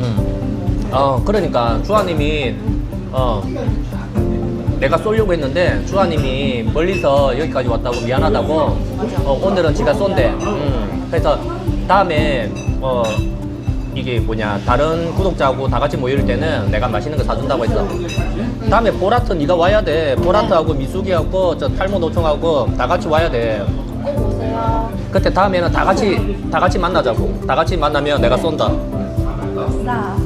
음. 어, 그러니까 주아님이 어 내가 쏘려고 했는데 주아님이 멀리서 여기까지 왔다고 미안하다고 어, 오늘은 지가 쏜대. 음. 그래서 다음에 어 이게 뭐냐 다른 구독자하고 다 같이 모일 때는 내가 맛있는 거 사준다고 했어. 다음에 보라트 네가 와야 돼. 보라트하고 미숙이하고 저 탈모 노총하고 다 같이 와야 돼. 그때 다음에는 다 같이 다 같이 만나자고. 다 같이 만나면 내가 쏜다. 싸.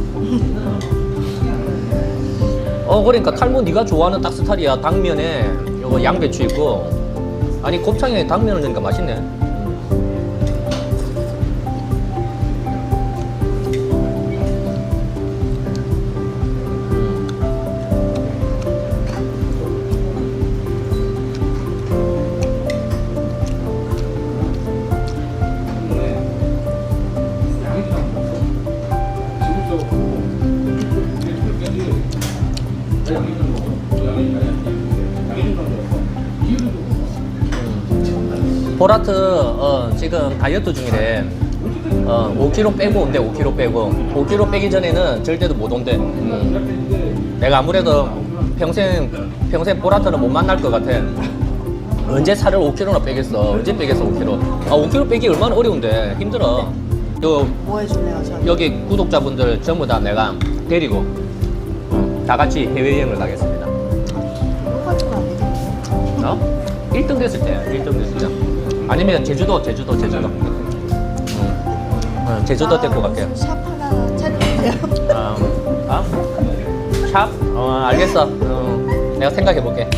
어 그러니까 탈모 네가 좋아하는 딱 스타일이야. 당면에 요거 양배추 있고 아니 곱창에 당면을 넣으니까 맛있네. 보라트 어, 지금 다이어트 중이래. 어, 5kg 빼고 온대. 5kg 빼고. 5kg 빼기 전에는 절대도 못 온대. 음. 내가 아무래도 평생 평생 보라트는 못 만날 것 같아. 언제 살을 5kg나 빼겠어? 언제 빼겠어 5kg? 아 5kg 빼기 얼마나 어려운데 힘들어. 요 뭐 해줄래요, 저? 여기 구독자분들 전부 다 내가 데리고 다 같이 해외여행을 가겠습니다. 똑같은 안 되겠네. 어? 1등 됐을 때, 1등 됐을 때. 아니면 제주도, 제주도, 제주도. 음. 어, 제주도 데리고 갈게요. 샵 하나 차려주세요. 어, 어? 샵? 어, 알겠어. 어, 내가 생각해 볼게.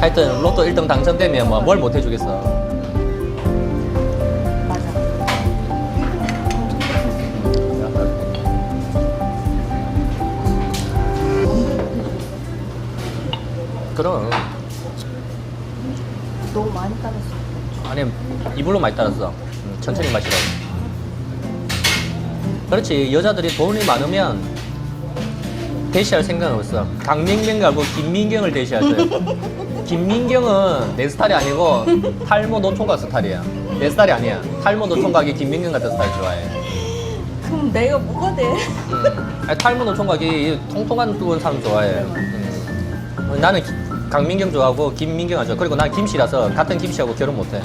하여튼 로또 1등 당첨되면 뭐 뭘 못 해주겠어. 맞아. 그럼 많이 따랐어. 아니 이불로 많이 따랐어. 음, 천천히 마시라고. 그렇지 여자들이 돈이 많으면 대시할 생각은 없어. 강민경하고 김민경을 대시할 거야. 김민경은 내 스타일이 아니고 탈모 노총각 스타일이야. 내 스타일이 아니야. 탈모 노총각이 김민경 같은 스타일 좋아해. 그럼 내가 뭐가 돼? 음. 아니, 탈모 노총각이 통통한 뚜은 사람 좋아해. 음. 어, 나는 기- 강민경 좋아하고 김민경 하죠. 그리고 난 김씨라서 같은 김씨하고 결혼 못해.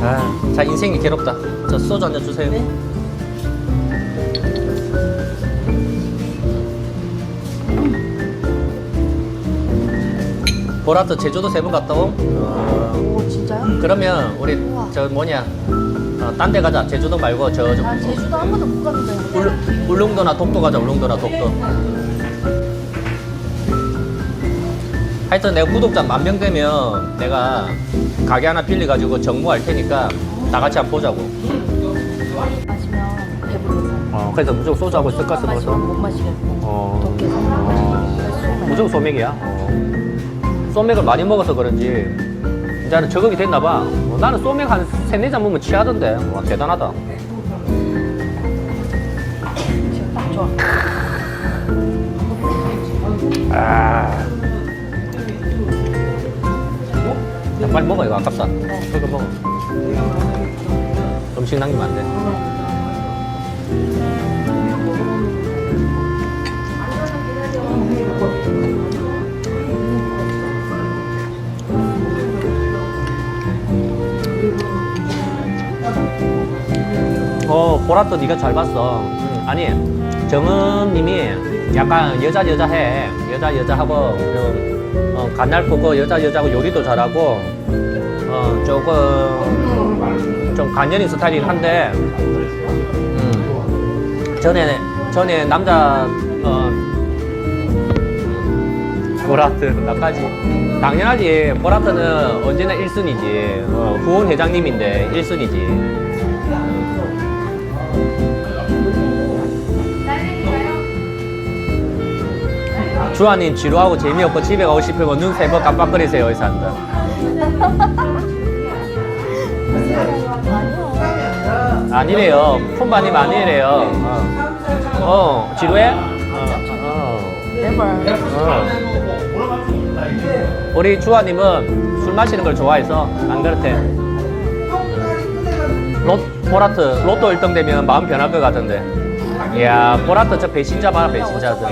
아, 자 인생이 괴롭다. 저 소주 한잔 주세요. 네? 보라트 제주도 세 번 갔다 오. 오 진짜요? 그러면 우리 우와. 저 뭐냐, 어, 딴 데 가자. 제주도 말고 저, 저나 제주도 한 번도 못 갔는데. 울, 울릉도나 독도 가자. 울릉도나 독도. 하여튼 내가 구독자 만 명 되면 내가 가게 하나 빌려 가지고 정모할 테니까 다 같이 한번 보자고. 마시면. 어, 그래서 무조건 소주하고 마시면 먹어서. 못 마시겠고. 어. 독해서. 어. 무조건 소맥이야. 어. 소맥을 많이 먹어서 그런지 이제는 적응이 됐나 봐. 어, 나는 소맥 한 잔 먹으면 취하던데. 와, 대단하다. 딱 좋아. 아. 야, 빨리 먹어 이거 아깝다. 이거 먹어. 음식 남기면 안 돼. 보라또 네가 잘 봤어. 음, 아니, 정은님이 약간 여자 여자 해. 여자 여자 하고 좀 어, 간날프고 여자 여자고 요리도 잘하고 어 조금 좀 간연인 스타일이긴 한데 음, 전에 전에 남자 어 보라트 나까지. 당연하지. 보라트는 언제나 1순위지. 어, 후원 회장님인데 1순위지 주아님 지루하고 재미없고 집에 가고 싶으면 눈 세 번 깜빡거리세요 한다 아니래요 품바님 아니래요 어, 어 지루해? 어, 어. 매번 우리 주아님은 술 마시는 걸 좋아해서 안 그렇대. 로, 보라트 로또 1등 되면 마음 변할 것 같은데. 이야 보라트 저 배신자 봐라 배신자들.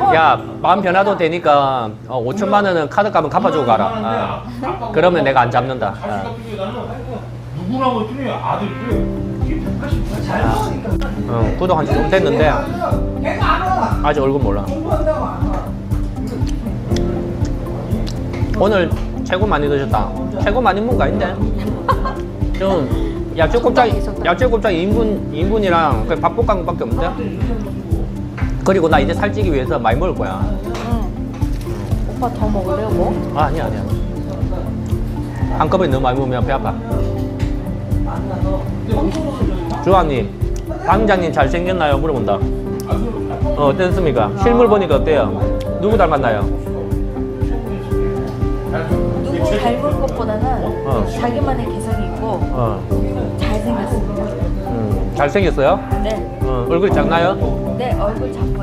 어, 야 마음 변화도 되니까 어, 5천만 원은 카드 값은 갚아주고 가라. 아. 그러면 내가 안 잡는다. 아. 뭐 중에 아들 그래. 이게 180. 어, 구독한 지 좀 됐는데 아직 얼굴 몰라. 오늘 최고 많이 드셨다. 최고 많이 먹은 거 아닌데? 좀 야채 곱창 야채 곱창 2인분 2인분이랑 그 밥볶음밥밖에 없는데? 그리고 나 이제 살찌기 위해서 많이 먹을 거야. 응. 오빠 더 먹을래요 뭐? 아 아니야 아니야. 한꺼번에 너무 많이 먹으면 배 아파. 주환님, 방장님 잘생겼나요? 물어본다. 어, 어땠습니까? 실물 보니까 어때요? 누구 닮았나요? 누구 닮은 것보다는 어. 자기만의 개성이 있고 어, 잘생겼습니다. 음, 잘생겼어요? 네. 어, 얼굴이 작나요? 네 얼굴 작고요.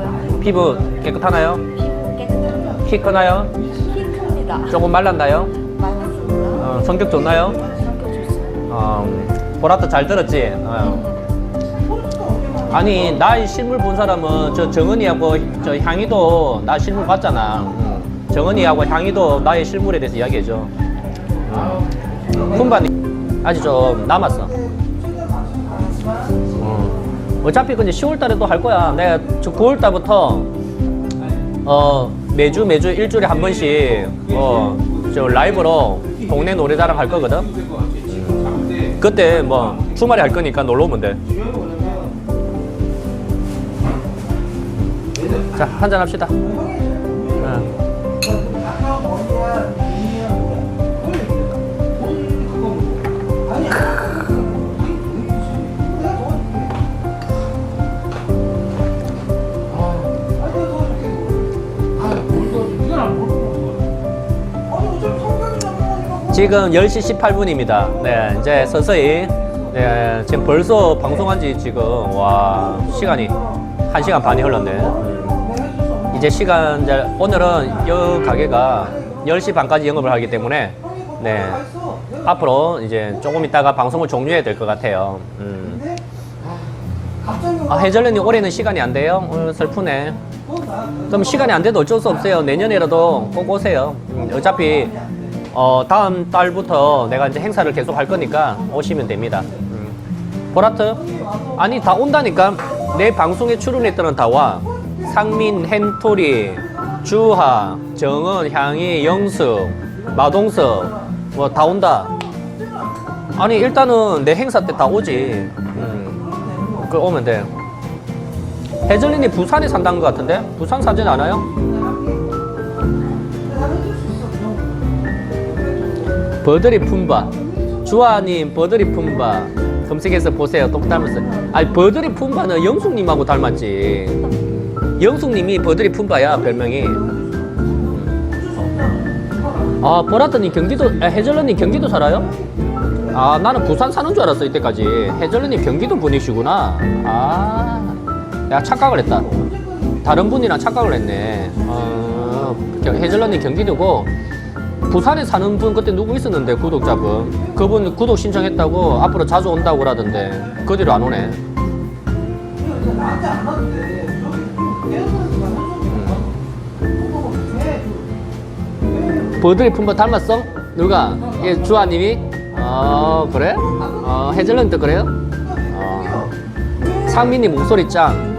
피부 깨끗하나요? 피부 깨끗합니다. 키 크나요? 키 큽니다. 조금 말랐나요? 많았습니다. 어, 성격 좋나요? 성격 좋습니다. 어, 보라트 잘 들었지? 어. 아니 나 실물 본 사람은 저 정은이하고 저 향이도 나 실물 봤잖아. 음. 정은이하고 향이도 나의 실물에 대해서 이야기해줘. 음. 훈반이 아직 좀 남았어. 어. 어차피 근데 10월 달에 또 할 거야. 내가 저 9월 달부터 어 매주 매주 일주일에 한 번씩 어 저 라이브로 동네 노래자랑 할 거거든. 그때 뭐 주말에 할 거니까 놀러 오면 돼. 자, 한잔 합시다. 지금 10시 18분입니다. 네, 이제 서서히 네, 지금 벌써 방송한 지 지금 와 시간이 1시간 반이 흘렀네. 음. 이제 시간 이제 오늘은 이 가게가 10시 반까지 영업을 하기 때문에 네. 앞으로 이제 조금 있다가 방송을 종료해야 될 것 같아요. 음. 아, 해절년이 올해는 시간이 안 돼요? 어, 슬프네. 그럼 시간이 안 돼도 어쩔 수 없어요. 내년에라도 꼭 오세요. 음, 어차피 어, 다음 달부터 내가 이제 행사를 계속 할 거니까 오시면 됩니다. 음. 보라트? 아니 다 온다니까. 내 방송에 출연했던 다 와. 상민, 헨토리, 주하, 정은, 향이, 영숙, 마동석 뭐 다 온다. 아니 일단은 내 행사 때 다 오지. 음. 그 오면 돼. 해절린이 부산에 산다는 것 같은데? 부산 사진 않아요? 버들이 품바. 주아님 버들이 품바. 검색해서 보세요. 똑 닮았어요. 아니 버들이 품바는 영숙님하고 닮았지. 영숙님이 버들이 품바야 별명이. 아 보라트님 경기도 아, 해절러님 경기도 살아요? 아 나는 부산 사는 줄 알았어 이때까지. 해절러님 경기도 분이시구나. 아 내가 착각을 했다. 다른 분이랑 착각을 했네. 어, 해절러님 경기도고 부산에 사는 분 그때 누구 있었는데 구독자분 그분 구독 신청했다고 앞으로 자주 온다고 그러던데 그 뒤로 안 오네 버들이 품바 닮았어? 누가? 얘 주아님이? 어 그래? 어 해즐런트 그래요? 어 상민이 목소리 짱.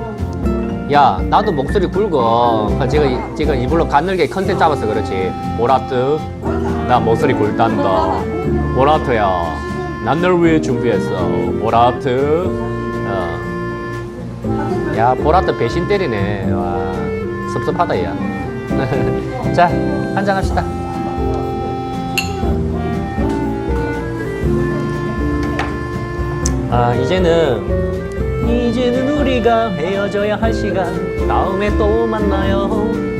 야 나도 목소리 굵어. 그 지금 지금 이불로 가늘게 컨텐츠 잡아서 그렇지. 보라트 나 목소리 굵단다. 보라트야 난 널 위해 준비했어. 보라트. 어. 야 보라트 배신 때리네. 와 섭섭하다 야. 자 한잔 합시다. 아 이제는 이제는 우리가 헤어져야 할 시간. 다음에 또 만나요